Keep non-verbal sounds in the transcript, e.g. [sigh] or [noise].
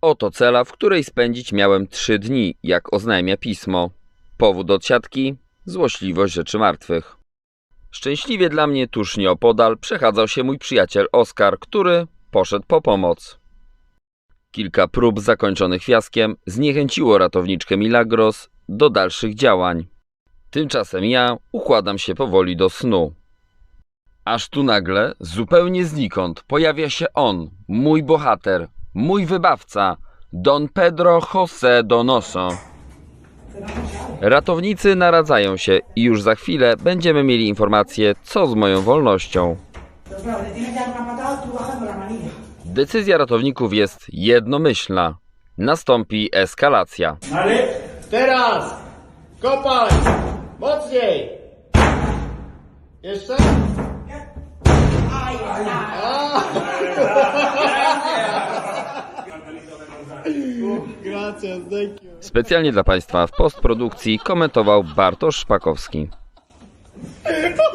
Oto cela, w której spędzić miałem trzy dni, jak oznajmia pismo. Powód odsiadki? Złośliwość rzeczy martwych. Szczęśliwie dla mnie tuż nieopodal przechadzał się mój przyjaciel Oskar, który poszedł po pomoc. Kilka prób zakończonych fiaskiem zniechęciło ratowniczkę Milagros do dalszych działań. Tymczasem ja układam się powoli do snu. Aż tu nagle, zupełnie znikąd, pojawia się on, mój bohater, mój wybawca, Don Pedro José Donoso. Ratownicy naradzają się i już za chwilę będziemy mieli informację, co z moją wolnością. Decyzja ratowników jest jednomyślna. Nastąpi eskalacja. Ale Teraz! Kopać! Mocniej! Jeszcze? Specjalnie dla Państwa w postprodukcji komentował Bartosz Szpakowski. [laughs]